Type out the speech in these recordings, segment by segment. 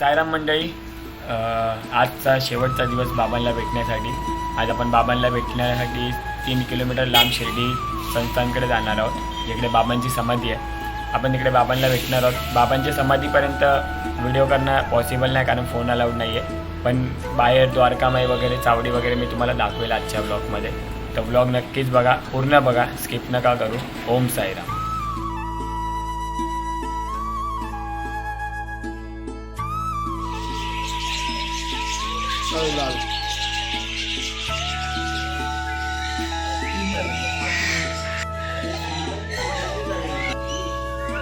सायराम मंडळी आजचा शेवटचा दिवस बाबांना भेटण्यासाठी. आज आपण बाबांना भेटण्यासाठी तीन किलोमीटर लांब शिर्डी संस्थांकडे जाणार आहोत जिकडे बाबांची समाधी आहे. आपण तिकडे बाबांना भेटणार आहोत. बाबांच्या समाधीपर्यंत व्हिडिओ करणं पॉसिबल नाही कारण फोन अलाउड नाही आहे पण बाहेर द्वारकामाई वगैरे चावडी वगैरे मी तुम्हाला दाखवेल आजच्या ब्लॉगमध्ये तर ब्लॉग नक्कीच बघा पूर्ण बघा स्किप नका करू. ओम साईराम. કરુલાલ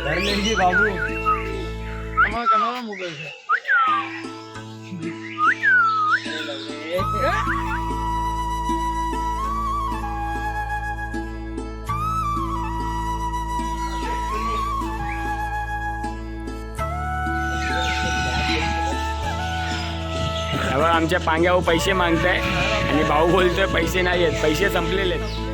ધર્મેશજી બાબુ તમારો કનારો મોબાઈલ છે. आमच्या पांग्यावर पैसे मागताय आणि भाऊ बोलतोय पैसे नाही आहेत पैसे संपलेले आहेत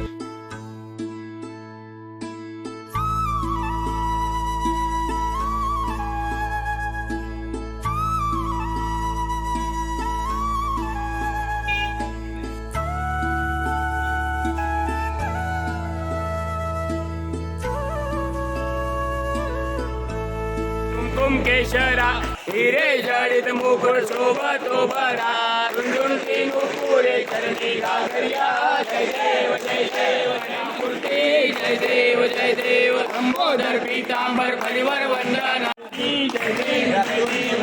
कुमकुम हिरे जडित मुकुट सोबत उभरा बरा रुंदुन तीन पुरे करणी घागरिया जय देव जय देव मूर्ती जय देव जय देव अंबोदर पीतांबर फलिवर वंदना. जय देव जय देव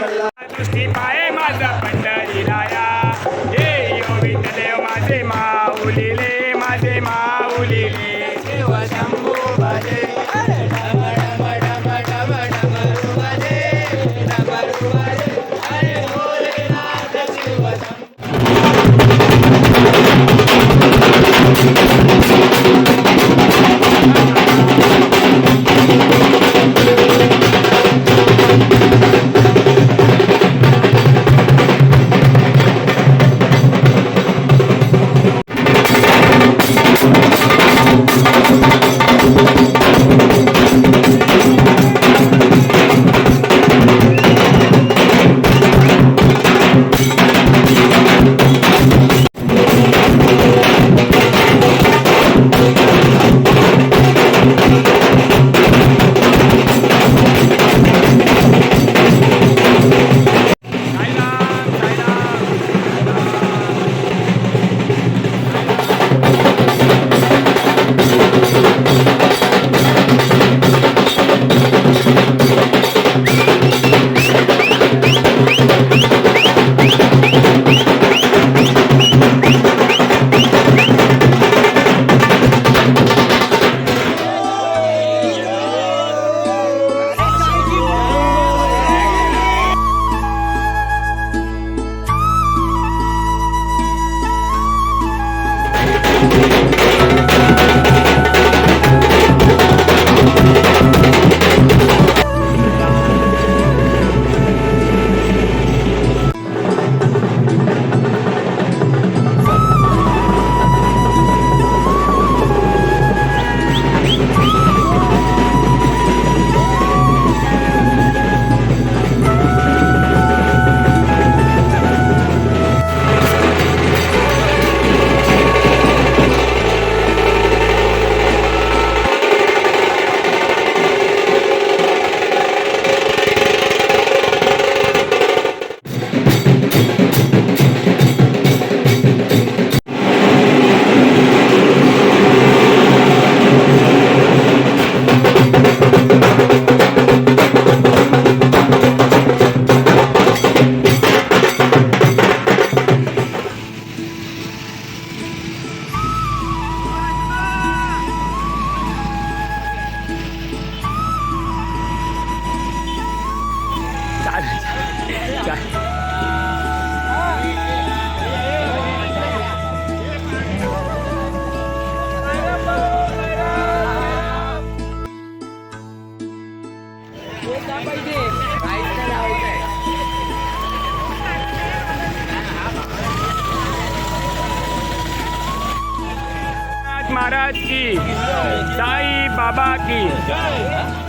जय दृष्टी पाये माझा पंढरीराया महाराज की। साई बाबा की।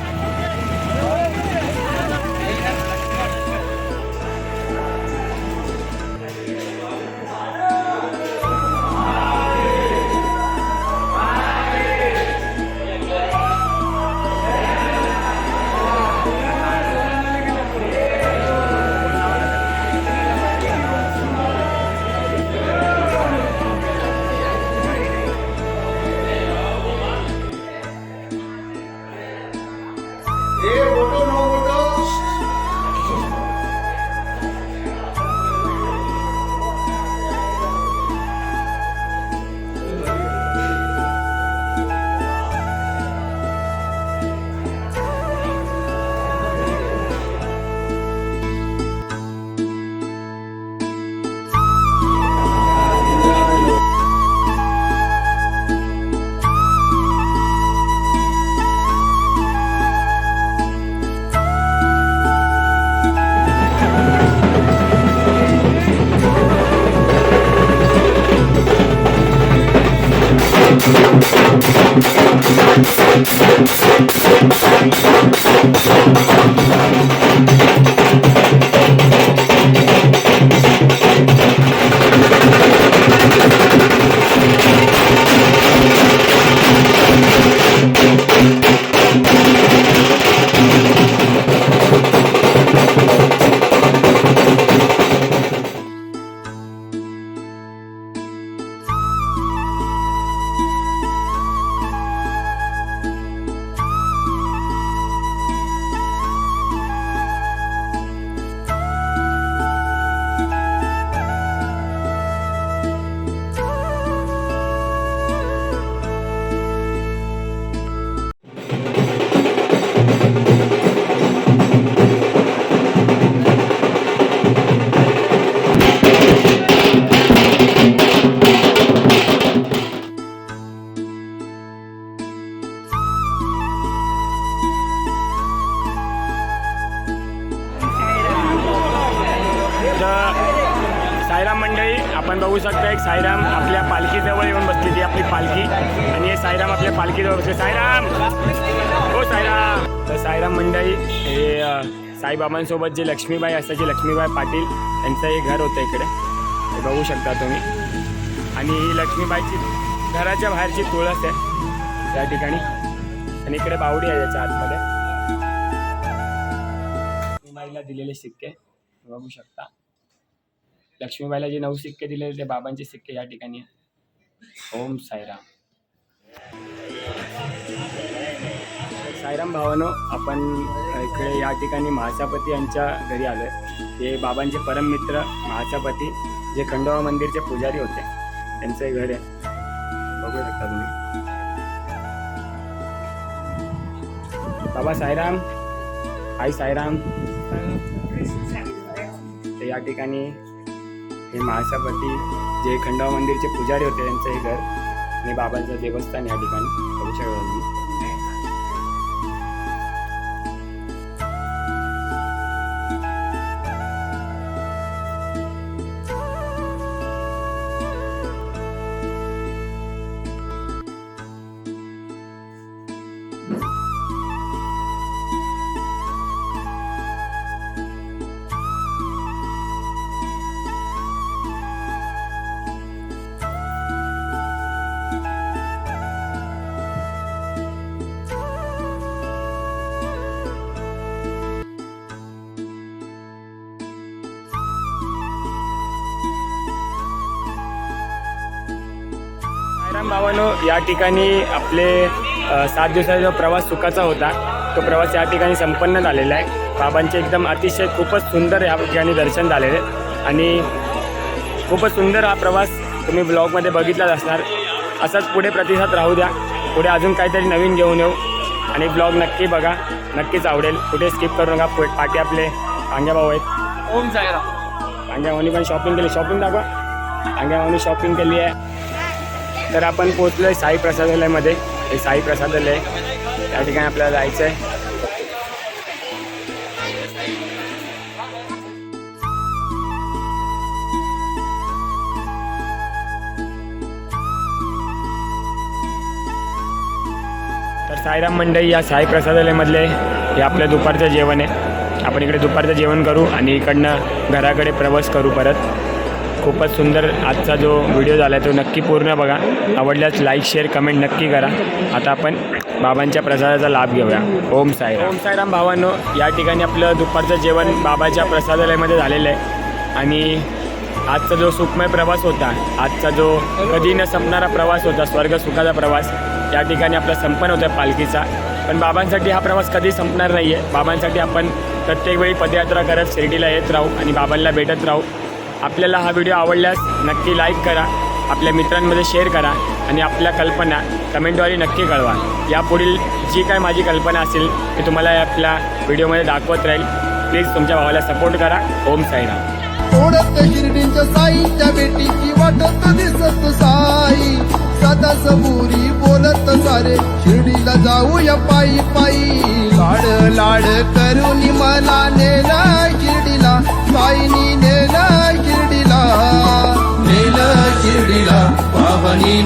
तर साईराम मंडळी आपण बघू शकता एक साईराम आपल्या पालखीजवळ येऊन बसलेली ती आपली पालखी. आणि हे साईराम आपल्या पालखीजवळ बसले. साईराम! हो साईराम! तर साईराम मंडळी हे साईबाबांसोबत जे लक्ष्मीबाई असायची लक्ष्मीबाई पाटील यांचं हे घर होतं इकडे. हे बघू शकता तुम्ही. आणि ही लक्ष्मीबाईची घराच्या बाहेरची तुळस आहे त्या ठिकाणी. आणि इकडे बावडी आहे याच्या आतमध्ये. लक्ष्मीबाईला दिलेले सिक्के बघू शकता. लक्ष्मीबाईला जे नऊ सिक्के दिलेले ते बाबांचे सिक्के या ठिकाणी ओम साईराम. साईराम भावानो आपण इकडे या ठिकाणी महासापती यांच्या घरी आलो आहे ते बाबांचे परममित्र महासापती जे खंडोबा मंदिरचे पुजारी होते. त्यांचं घर आहे. बघू शकता तुम्ही. बाबा साईराम आई साईराम. या ठिकाणी हे महासापती जे खंडवा मंदिरचे पुजारी होते त्यांचं हे घर आणि बाबांचं देवस्थान या ठिकाणी साईराम भावानो या ठिकाणी आपले सात दिवसाचा जो प्रवास सुखाचा होता तो प्रवास या ठिकाणी संपन्न झालेला आहे. बाबांचे एकदम अतिशय खूपच सुंदर या ठिकाणी दर्शन झालेले. आणि खूपच सुंदर हा प्रवास तुम्ही ब्लॉगमध्ये बघितलाच असणार. असाच पुढे प्रतिसाद राहू द्या. पुढे अजून काहीतरी नवीन घेऊन येऊ. आणि ब्लॉग नक्की बघा. नक्कीच आवडेल. कुठे स्किप करू नका. पाठी आपले पांग्या भाऊ आहेत. ओम साईराम. पांग्या भाऊनी पण शॉपिंग केली. शॉपिंग दाखवा. पांग्या भाऊनी शॉपिंग केली आहे. तर आपण पोचलो आहे साई प्रसादालयमध्ये. हे साई प्रसादालय त्या ठिकाणी आपल्याला जायचं आहे साईराम मंडई या साई प्रसादालयमधले हे आपलं दुपारचं जेवण आहे. आपण इकडे दुपारचं जेवण करू आणि इकडनं घराकडे प्रवास करू परत. खूपच सुंदर आजचा जो व्हिडिओ झाला आहे तो नक्की पूर्ण बघा. आवडल्यास लाईक शेअर कमेंट नक्की करा. आता आपण बाबांच्या प्रसादाचा लाभ घेऊया. ओम साईराम. ओम साईराम भावांनो या ठिकाणी आपलं दुपारचं जेवण बाबाच्या प्रसादालयामध्ये झालेलं आहे. आणि आजचा जो सुखमय प्रवास होता आजचा जो कधी न संपणारा प्रवास होता स्वर्ग सुखाचा प्रवास या ठिकाणी आपला संपन्न होता पालखीचा. पण बाबांसाठी हा प्रवास कधी संपणार नाही आहे बाबांसाठी आपण प्रत्येक वेळी पदयात्रा करत शिर्डीला येत राहू आणि बाबांना भेटत राहू. आपल्याला हा व्हिडिओ आवडल्यास नक्की लाईक करा आपल्या मित्रांमध्ये शेअर करा आणि आपल्या कल्पना कमेंटद्वारे नक्की कळवा. यापुढील जी काय माझी कल्पना असेल ती तुम्हाला आपल्या व्हिडिओमध्ये दाखवत राहील. प्लीज तुमच्या भावाला सपोर्ट करा. ओम साईराम. ओढत शिर्डींच्या साईच्या बेटीची वाटत दिसत साई. सदा सबुरी बोलत सारे शिर्डीला जाऊया पायी पायी. लाड लाड करून मला नेला शिर्डीला. साईनी नेला पावनी